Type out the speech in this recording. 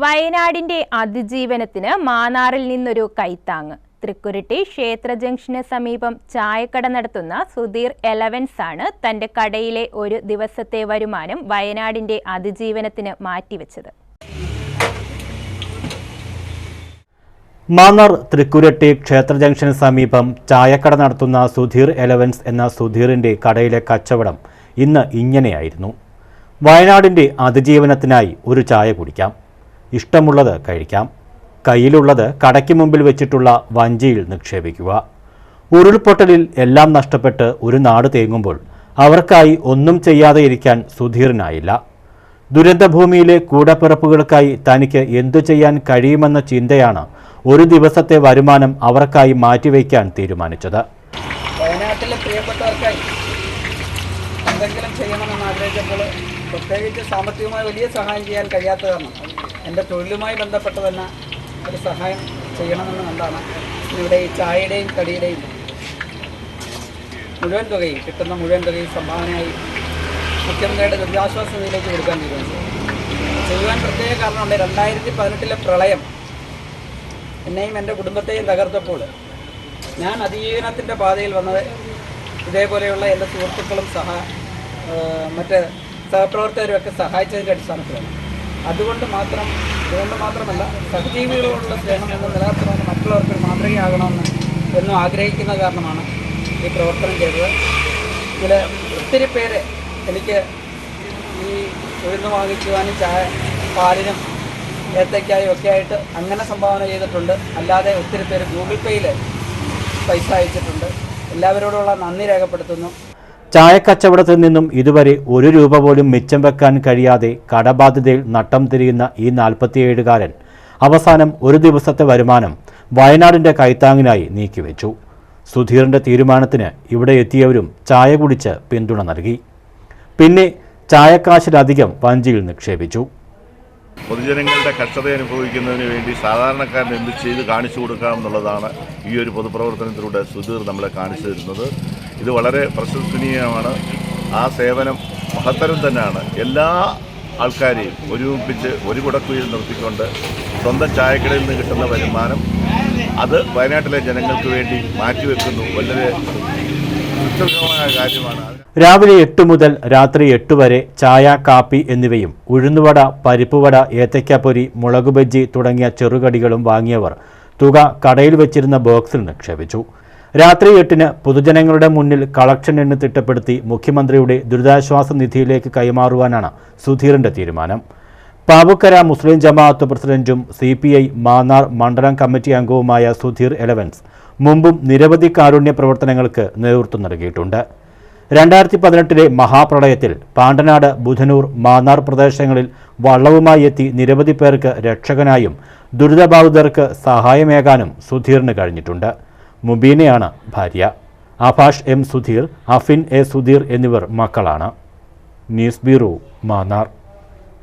വയനാടിന്റെ അതിജീവനത്തിന് മാന്നാറിൽ നിന്നൊരു കൈത്താങ്. തൃക്കുരുട്ടി ക്ഷേത്ര ജംഗ്ഷന് സമീപം ചായക്കട നടത്തുന്ന സുധീർ എലവൻസ് ആണ് തന്റെ കടയിലെ ഒരു ദിവസത്തെ വരുമാനം വയനാടിന്റെ അതിജീവനത്തിന് മാറ്റിവെച്ചത്. മാന്നാർ തൃക്കുരട്ടി ക്ഷേത്ര ജംഗ്ഷന് സമീപം ചായക്കട നടത്തുന്ന സുധീർ എലവൻസ് എന്ന സുധീറിന്റെ കടയിലെ കച്ചവടം ഇന്ന് ഇങ്ങനെയായിരുന്നു. വയനാടിന്റെ അതിജീവനത്തിനായി ഒരു ചായ കുടിക്കാം. ഇഷ്ടമുള്ളത് കഴിക്കാം. കയ്യിലുള്ളത് കടയ്ക്ക് മുമ്പിൽ വെച്ചിട്ടുള്ള വഞ്ചിയിൽ നിക്ഷേപിക്കുക. ഉരുൾപൊട്ടലിൽ എല്ലാം നഷ്ടപ്പെട്ട് ഒരു നാട് തേങ്ങുമ്പോൾ അവർക്കായി ഒന്നും ചെയ്യാതെ ഇരിക്കാൻ സുധീറിനായില്ല ദുരന്തഭൂമിയിലെ കൂടപ്പിറപ്പുകൾക്കായി തനിക്ക് എന്തു ചെയ്യാൻ കഴിയുമെന്ന ചിന്തയാണ് ഒരു ദിവസത്തെ വരുമാനം അവർക്കായി മാറ്റിവെക്കാൻ തീരുമാനിച്ചത്. വയനാട്ടിലെ പ്രിയപ്പെട്ടവർക്കായി എന്തെങ്കിലും ചെയ്യണമെന്ന് ആഗ്രഹിച്ചപ്പോൾ പ്രത്യേകിച്ച് സാമ്പത്തികമായി വലിയ സഹായം ചെയ്യാൻ കഴിയാത്ത കാരണം എന്റെ തൊഴിലുമായി ബന്ധപ്പെട്ട് തന്നെ ഒരു സഹായം ചെയ്യണമെന്ന് കണ്ടാണ് ഇവിടെ ഈ ചായയുടെയും കടിയുടെയും മുഴുവൻ തുകയും കിട്ടുന്ന മുഴുവൻ തുകയും സംഭാവനയായി മുഖ്യമന്ത്രിയുടെ ദുരിതാശ്വാസ നിധിയിലേക്ക് കൊടുക്കാൻ തീരുമാനിച്ചു ചെയ്യുവാൻ പ്രത്യേക കാരണമുണ്ട്. രണ്ടായിരത്തി പതിനെട്ടിലെ പ്രളയം എന്നെയും എന്റെ കുടുംബത്തെയും തകർത്തപ്പോൾ ഞാൻ അതിജീവനത്തിന്റെ പാതയിൽ വന്നത് ഇതേപോലെയുള്ള എന്റെ സുഹൃത്തുക്കളും സഹ മറ്റ് സഹപ്രവർത്തകരും ഒക്കെ സഹായിച്ചതിന്റെ അടിസ്ഥാനത്തിലാണ്. അതുകൊണ്ട് മാത്രം അതുകൊണ്ട് മാത്രമല്ല സഹജീവികളോടുള്ള സ്നേഹം എന്ന് നിലനിർത്തണമെന്ന് മറ്റുള്ളവർക്ക് മാതൃകയാകണമെന്ന് എന്നും ആഗ്രഹിക്കുന്ന കാരണമാണ് ഈ പ്രവർത്തനം ചെയ്തത്. ഇതിൽ ഒത്തിരി പേര് എനിക്ക് ഈ ഉഴുന്ന് വാങ്ങിക്കുവാനും ചായ പാലിനും ഏത്തയ്ക്കായും ഒക്കെ ആയിട്ട് അങ്ങനെ സംഭാവന ചെയ്തിട്ടുണ്ട്. അല്ലാതെ ഒത്തിരി പേര് ഗൂഗിൾ പേയിൽ പൈസ അയച്ചിട്ടുണ്ട്. എല്ലാവരോടുള്ള നന്ദി രേഖപ്പെടുത്തുന്നു. ചായക്കച്ചവടത്തിൽ നിന്നും ഇതുവരെ ഒരു രൂപ പോലും മിച്ചം വെക്കാൻ കഴിയാതെ കടബാധ്യതയിൽ നട്ടം തിരിയുന്ന ഈ നാൽപ്പത്തിയേഴുകാരൻ അവസാനം ഒരു ദിവസത്തെ വരുമാനം വയനാടിന്റെ കൈത്താങ്ങിനായി നീക്കിവെച്ചു. സുധീറിന്റെ തീരുമാനത്തിന് ഇവിടെ എത്തിയവരും ചായ കുടിച്ച് പിന്തുണ നൽകി. പിന്നെ ചായക്കാശിലധികം വഞ്ചിയിൽ നിക്ഷേപിച്ചു. പൊതുജനങ്ങളുടെ കഷ്ടത അനുഭവിക്കുന്നതിന് വേണ്ടി സാധാരണക്കാരന് എന്ത് ചെയ്ത് കാണിച്ചു കൊടുക്കാം എന്നുള്ളതാണ് ഈ ഒരു പൊതുപ്രവർത്തനത്തിലൂടെ സുധീർ നമ്മളെ കാണിച്ചു തരുന്നത്. ഇത് വളരെ പ്രശംസനീയമാണ്. ആ സേവനം മഹത്തരം തന്നെയാണ്. എല്ലാ ആൾക്കാരെയും ഒരുമിപ്പിച്ച് ഒരു കുടക്കുയിൽ നിർത്തിക്കൊണ്ട് സ്വന്തം ചായക്കടയിൽ നിന്ന് കിട്ടുന്ന വരുമാനം അത് വയനാട്ടിലെ ജനങ്ങൾക്ക് വേണ്ടി മാറ്റിവെക്കുന്നു. വളരെ കാര്യമാണ്. രാവിലെ എട്ട് മുതൽ രാത്രി എട്ട് വരെ ചായ കാപ്പി എന്നിവയും ഉഴുന്നുവട പരിപ്പുവട ഏത്തയ്ക്കാപ്പൊരി മുളകുബജ്ജി തുടങ്ങിയ ചെറുകടികളും വാങ്ങിയവർ തുക കടയിൽ വെച്ചിരുന്ന ബോക്സിൽ നിക്ഷേപിച്ചു രാത്രി എട്ടിന് പൊതുജനങ്ങളുടെ മുന്നിൽ കളക്ഷൻ എണ്ണ തിട്ടപ്പെടുത്തി മുഖ്യമന്ത്രിയുടെ ദുരിതാശ്വാസ നിധിയിലേക്ക് കൈമാറുവാനാണ് സുധീറിന്റെ തീരുമാനം. പാവുക്കര മുസ്ലിം ജമാഅത്ത് പ്രസിഡന്റും സി പി ഐ മാന്നാർ മണ്ഡലം കമ്മിറ്റി അംഗവുമായ സുധീർ എലവൻസ് മുമ്പും നിരവധി കാരുണ്യ പ്രവർത്തനങ്ങൾക്ക് നേതൃത്വം നൽകിയിട്ടുണ്ട്. രണ്ടായിരത്തി പതിനെട്ടിലെ മഹാപ്രളയത്തിൽ പാണ്ടനാട് ബുധനൂർ മാന്നാർ പ്രദേശങ്ങളിൽ വള്ളവുമായി എത്തി നിരവധി പേർക്ക് രക്ഷകനായും ദുരിതബാധിതർക്ക് സഹായമേകാനും സുധീറിന് കഴിഞ്ഞിട്ടുണ്ട്. മുബീനയാണ് ഭാര്യ. ആഭാഷ് എം സുധീർ അഫിൻ എ സുധീർ എന്നിവർ മക്കളാണ്. News bureau Mannar.